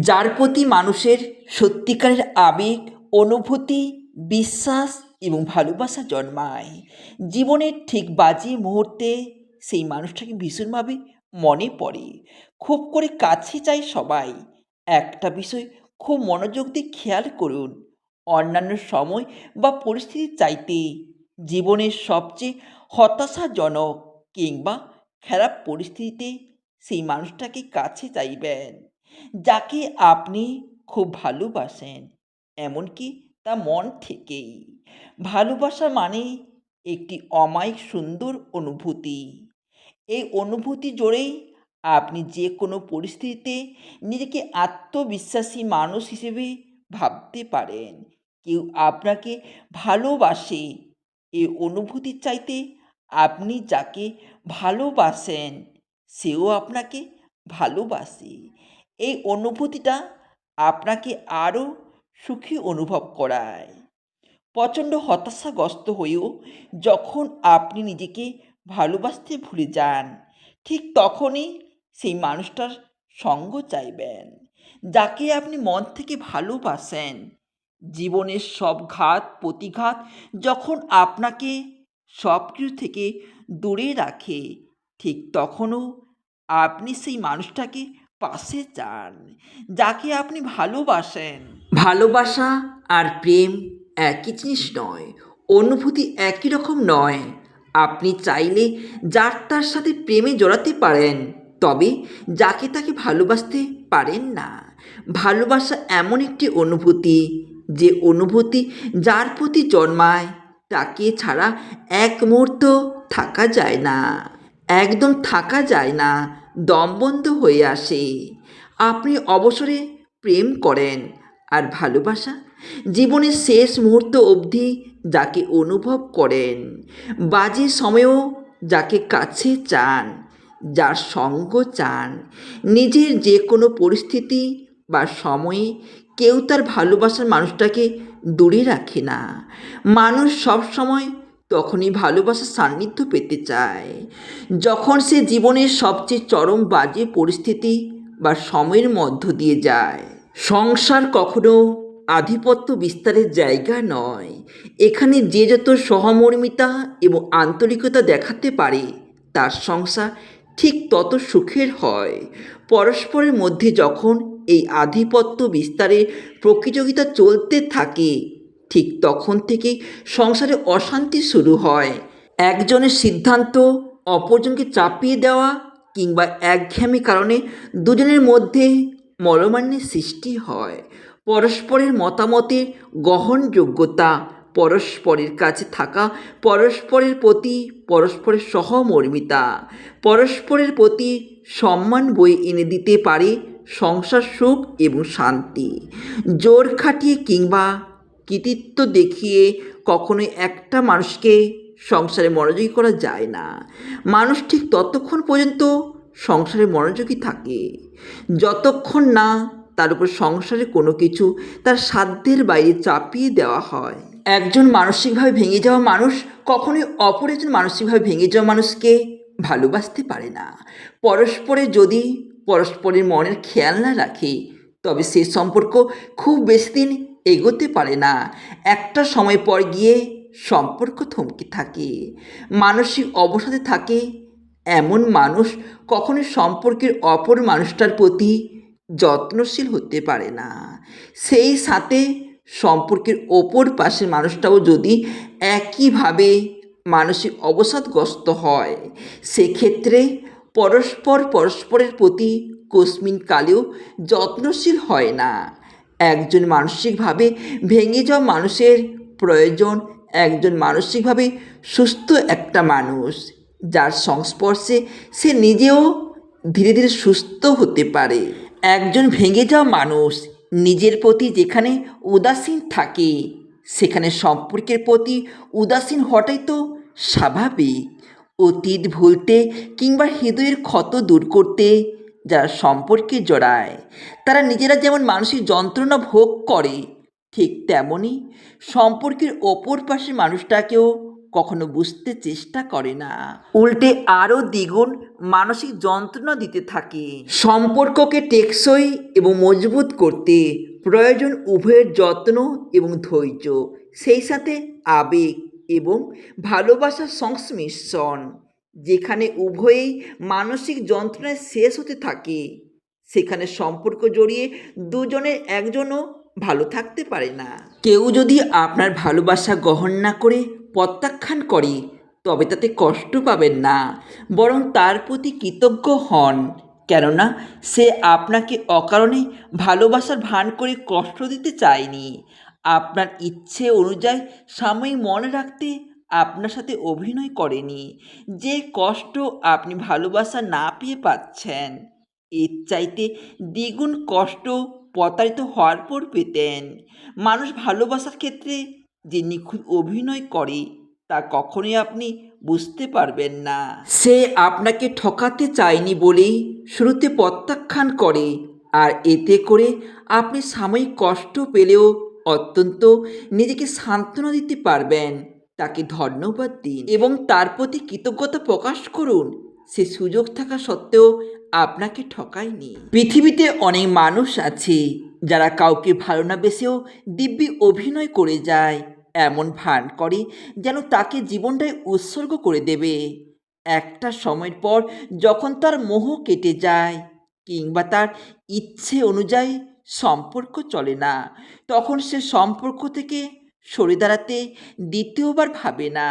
যার প্রতি মানুষের সত্যিকারের আবেগ, অনুভূতি, বিশ্বাস এবং ভালোবাসা জন্মায়। জীবনের ঠিক বাজে মুহূর্তে সেই মানুষটাকে ভীষণভাবে মনে পড়ে। খুব করে কাছে চাই সবাই। একটা বিষয় খুব মনোযোগ দিয়ে খেয়াল করুন। অন্যান্য সময় বা পরিস্থিতির চাইতে জীবনের সবচেয়ে হতাশাজনক কিংবা খারাপ পরিস্থিতিতে সেই মানুষটাকে কাছে চাইবেন। যাকে আপনি খুব ভালোবাসেন, এমনকি তা মন থেকেই। ভালোবাসা মানে একটি অমায়িক সুন্দর অনুভূতি। এই অনুভূতি জোরেই আপনি যে কোনো পরিস্থিতিতে নিজেকে আত্মবিশ্বাসী মানুষ হিসেবে ভাবতে পারেন। কেউ আপনাকে ভালোবাসে এই অনুভূতির চাইতে আপনি যাকে ভালোবাসেন, সেও আপনাকে ভালোবাসে। এই অনুভূতিটা আপনাকে আরও সুখী অনুভব করায়। প্রচণ্ড হতাশাগ্রস্ত হয়েও যখন আপনি নিজেকে ভালোবাসতে ভুলে যান, ঠিক তখনই সেই মানুষটার সঙ্গ চাইবেন, যাকে আপনি মন থেকে ভালোবাসেন। জীবনের সব ঘাত, প্রতিঘাত যখন আপনাকে সব কিছু থেকে দূরে রাখে, ঠিক তখনও আপনি সেই মানুষটাকে পাশে চান যাকে আপনি ভালোবাসেন। ভালোবাসা আর প্রেম একই জিনিস নয়, অনুভূতি একই রকম নয়। আপনি চাইলে যার তার সাথে প্রেমে জড়াতে পারেন, তবে যাকে তাকে ভালোবাসতে পারেন না। ভালোবাসা এমন একটি অনুভূতি, যে অনুভূতি যার প্রতি জন্মায়, তাকে ছাড়া এক মুহূর্ত থাকা যায় না, একদম থাকা যায় না দমবন্ধ হয়ে আসে। আপনি অবসরে প্রেম করেন আর ভালোবাসা জীবনের শেষ মুহূর্ত অবধি যাকে অনুভব করেন, বাজে সময়েও যাকে কাছে চান, যার সঙ্গ চান, নিজের যে কোনো পরিস্থিতি বা সময়ে কেউ তার ভালোবাসার মানুষটাকে দূরে রাখে না। মানুষ সব সময় তখনই ভালোবাসার সান্নিধ্য পেতে চায়। যখন সে জীবনের সবচেয়ে চরম বাজে পরিস্থিতি বা সময়ের মধ্য দিয়ে যায়। সংসার কখনো আধিপত্য বিস্তারের জায়গা নয়। এখানে যে যত সহমর্মিতা এবং আন্তরিকতা দেখাতে পারে, তার সংসার ঠিক তত সুখের হয়। পরস্পরের মধ্যে যখন এই আধিপত্য বিস্তারের প্রতিযোগিতা চলতে থাকে ঠিক তখন থেকে সংসারে অশান্তি শুরু হয়। একজনের সিদ্ধান্ত, অপরজনকে চাপিয়ে দেওয়া কিংবা একঘেয়েমি কারণে দুজনের মধ্যে মলমান্যের সৃষ্টি হয়। পরস্পরের মতামতের গ্রহণযোগ্যতা, পরস্পরের কাছে থাকা, পরস্পরের প্রতি পরস্পরের সহমর্মিতা, পরস্পরের প্রতি সম্মান বয়ে এনে দিতে পারে সংসার সুখ এবং শান্তি। জোর খাটিয়ে কিংবা কৃতিত্ব দেখিয়ে কখনোই একটা মানুষকে সংসারে মনোযোগী করা যায় না। মানুষ ঠিক ততক্ষণ পর্যন্ত সংসারে মনোযোগী থাকে। যতক্ষণ না তার উপর সংসারে কোনো কিছু তার সাধ্যের বাইরে চাপিয়ে দেওয়া হয়। একজন মানসিকভাবে ভেঙে যাওয়া মানুষ কখনোই অপর একজন মানসিকভাবে ভেঙে যাওয়া মানুষকে ভালোবাসতে পারে না। পরস্পরে যদি পরস্পরের মনের খেয়াল না রাখে, তবে সে সম্পর্ক খুব বেশি দিন এগোতে পারে না। একটা সময় পর গিয়ে সম্পর্ক থমকে থাকে। মানসিক অবসাদে থাকে। এমন মানুষ কখনোই সম্পর্কের অপর মানুষটার প্রতি যত্নশীল হতে পারে না। সেই সাথে সম্পর্কের ওপর পাশের মানুষটাও যদি একইভাবে মানসিক অবসাদগ্রস্ত হয়, সেক্ষেত্রে পরস্পর পরস্পরের প্রতি কস্মিন কালেও যত্নশীল হয় না। একজন মানসিকভাবে ভেঙে যাওয়া মানুষের প্রয়োজন। একজন মানসিকভাবে সুস্থ একটা মানুষ, যার সংস্পর্শে সে নিজেও ধীরে ধীরে সুস্থ হতে পারে। একজন ভেঙে যাওয়া মানুষ নিজের প্রতি যেখানে উদাসীন থাকে, সেখানে সম্পর্কের প্রতি উদাসীন হওয়াটাই তো স্বাভাবিক। অতীত ভুলতে কিংবা হৃদয়ের ক্ষত দূর করতে যারা সম্পর্কে জড়ায়, তারা নিজেরা যেমন মানসিক যন্ত্রণা ভোগ করে, ঠিক তেমনই সম্পর্কের ওপর পাশে মানুষটাকেও কখনো বুঝতে চেষ্টা করে না। উল্টে আরও দ্বিগুণ মানসিক যন্ত্রণা দিতে থাকে। সম্পর্ককে টেকসই এবং মজবুত করতে প্রয়োজন উভয়ের যত্ন এবং ধৈর্য, সেই সাথে আবেগ এবং ভালোবাসার সংমিশ্রণ যেখানে উভয়েই মানসিক যন্ত্রণায় শেষ হতে থাকে, সেখানে সম্পর্ক জড়িয়ে দুজনের একজনও ভালো থাকতে পারে না। কেউ যদি আপনার ভালোবাসা গ্রহণ না করে প্রত্যাখ্যান করে, তবে তাতে কষ্ট পাবেন না, বরং তার প্রতি কৃতজ্ঞ হন। কেননা, সে আপনাকে অকারণে ভালোবাসার ভান করে কষ্ট দিতে চায়নি। আপনার ইচ্ছে অনুযায়ী সাময়িক মনে রাখতে আপনার সাথে অভিনয় করেনি, যে কষ্ট আপনি ভালোবাসা না পেয়ে পাচ্ছেন, এর চাইতে দ্বিগুণ কষ্ট প্রতারিত হওয়ার পর পেতেন। মানুষ ভালোবাসার ক্ষেত্রে যে নিখুঁত অভিনয় করে, তা কখনোই আপনি বুঝতে পারবেন না। সে আপনাকে ঠকাতে চায়নি বলেই শুরুতে প্রত্যাখ্যান করে, আর এতে করে আপনি সাময়িক কষ্ট পেলেও অত্যন্ত নিজেকে সান্ত্বনা দিতে পারবেন। তাকে ধন্যবাদ দিন এবং তার প্রতি কৃতজ্ঞতা প্রকাশ করুন। সে সুযোগ থাকা সত্ত্বেও আপনাকে ঠকায়নি। পৃথিবীতে অনেক মানুষ আছে যারা কাউকে ভালো না বেসেও দিব্যি অভিনয় করে যায়, এমন ভান করে যেন তাকে জীবনটাই উৎসর্গ করে দেবে। একটা সময়ের পর যখন তার মোহ কেটে যায় কিংবা তার ইচ্ছে অনুযায়ী সম্পর্ক চলে না, তখন সে সম্পর্ক থেকে সরে দাঁড়াতে দ্বিতীয়বার ভাবে না।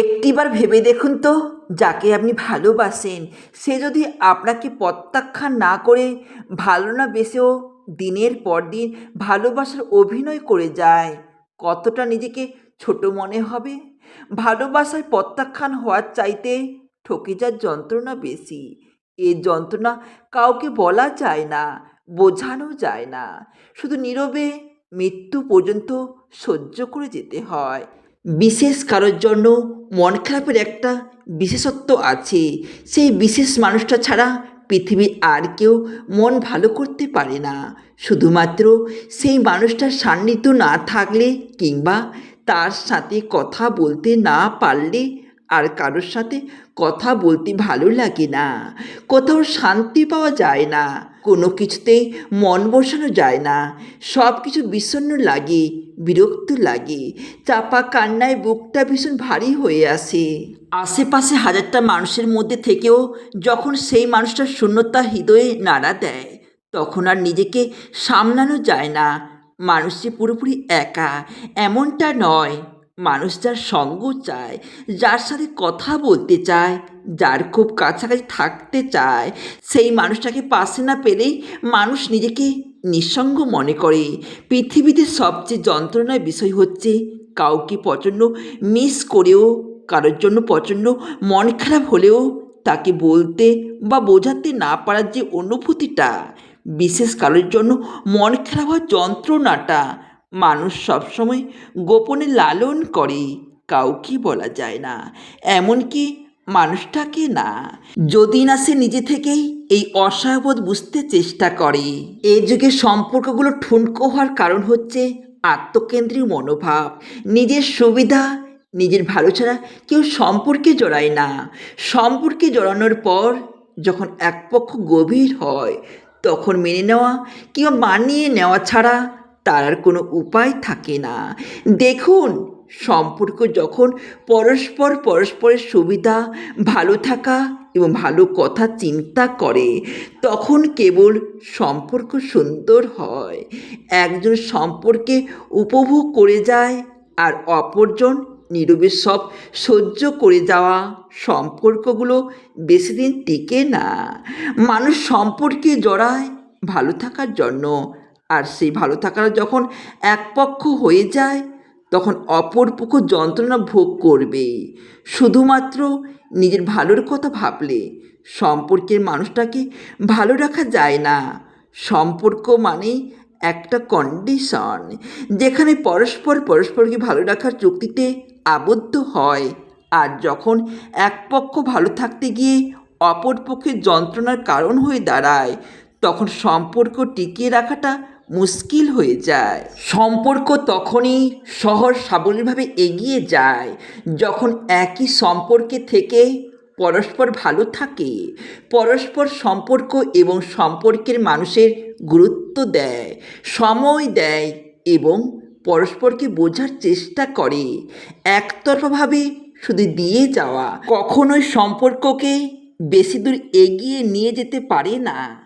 একটিবার ভেবে দেখুন তো, যাকে আপনি ভালোবাসেন, সে যদি আপনাকে প্রত্যাখ্যান না করে, ভালো না বেসেও দিনের পর দিন ভালোবাসার অভিনয় করে যায়, কতটা নিজেকে ছোট মনে হবে? ভালোবাসায় প্রত্যাখ্যান হওয়ার চাইতে ঠকে যার যন্ত্রণা বেশি, এ যন্ত্রণা কাউকে বলা যায় না, বোঝানো যায় না, শুধু নীরবে মৃত্যু পর্যন্ত সহ্য করে যেতে হয়। বিশেষ কারোর জন্য মন খারাপের একটা বিশেষত্ব আছে। সেই বিশেষ মানুষটা ছাড়া পৃথিবীর আর কেউ মন ভালো করতে পারে না। শুধুমাত্র সেই মানুষটার সান্নিধ্য না থাকলে কিংবা তার সাথে কথা বলতে না পারলে আর কারোর সাথে কথা বলতে ভালো লাগে না। কোথাও শান্তি পাওয়া যায় না। কোনো কিছুতেই মন বসানো যায় না। সব কিছু বিষণ্ণ লাগে, বিরক্ত লাগে। চাপা কান্নায় বুকটা ভীষণ ভারী হয়ে আসে। আশেপাশে হাজারটা মানুষের মধ্যে থেকেও যখন সেই মানুষটার শূন্যতা হৃদয়ে নাড়া দেয়, তখন আর নিজেকে সামলানো যায় না। মানুষ যে পুরোপুরি একা, এমনটা নয়। মানুষ যার সঙ্গ চায়, যার সাথে কথা বলতে চায়, যার খুব কাছাকাছি থাকতে চায়, সেই মানুষটাকে পাশে না পেলেই মানুষ নিজেকে নিঃসঙ্গ মনে করে। পৃথিবীতে সবচেয়ে যন্ত্রণার বিষয় হচ্ছে কাউকে প্রচণ্ড মিস করেও, কারোর জন্য প্রচণ্ড মন খারাপ হলেও তাকে বলতে বা বোঝাতে না পারার যে অনুভূতিটা, বিশেষ কারোর জন্য মন খারাপ হওয়ার যন্ত্রণাটা মানুষ সবসময় গোপনে লালন করে, কাউকে বলা যায় না। এমনকি মানুষটাকে না। যদি না সে নিজে থেকেই এই অসহায়বোধ বুঝতে চেষ্টা করে। এই যুগে সম্পর্কগুলো ঠুনকো হওয়ার কারণ হচ্ছে আত্মকেন্দ্রিক মনোভাব। নিজের সুবিধা, নিজের ভালো ছাড়া কেউ সম্পর্কে জড়ায় না। সম্পর্কে জড়ানোর পর যখন এক পক্ষ গভীর হয়, তখন মেনে নেওয়া কিংবা মানিয়ে নেওয়া ছাড়া তার আর কোনো উপায় থাকে না। দেখুন, সম্পর্ক যখন পরস্পর পরস্পরের সুবিধা, ভালো থাকা এবং ভালো কথা চিন্তা করে, তখন কেবল সম্পর্ক সুন্দর হয়। একজন সম্পর্কে উপভোগ করে যায় আর অপরজন নীরবে সব সহ্য করে যাওয়া সম্পর্কগুলো বেশি দিন টিকে না। মানুষ সম্পর্কে জড়ায় ভালো থাকার জন্য। আর সেই ভালো থাকার যখন এক পক্ষ হয়ে যায়, তখন অপর পক্ষ যন্ত্রণা ভোগ করবে। শুধুমাত্র নিজের ভালোর কথা ভাবলে সম্পর্কের মানুষটাকে ভালো রাখা যায় না। সম্পর্ক মানে একটা কন্ডিশন যেখানে পরস্পর পরস্পরকে ভালো রাখার চুক্তিতে আবদ্ধ হয় আর যখন এক পক্ষ ভালো থাকতে গিয়ে অপর পক্ষের যন্ত্রণার কারণ হয়ে দাঁড়ায়, তখন সম্পর্ক টিকিয়ে রাখাটা মুশকিল হয়ে যায়। সম্পর্ক তখনই সহজ সাবলীলভাবে এগিয়ে যায় যখন একই সম্পর্কে থেকে পরস্পর ভালো থাকে। পরস্পর সম্পর্ক এবং সম্পর্কের মানুষের গুরুত্ব দেয়, সময় দেয় এবং পরস্পরকে বোঝার চেষ্টা করে। একতরফাভাবে শুধু দিয়ে যাওয়া কখনোই সম্পর্ককে বেশি দূর এগিয়ে নিয়ে যেতে পারে না।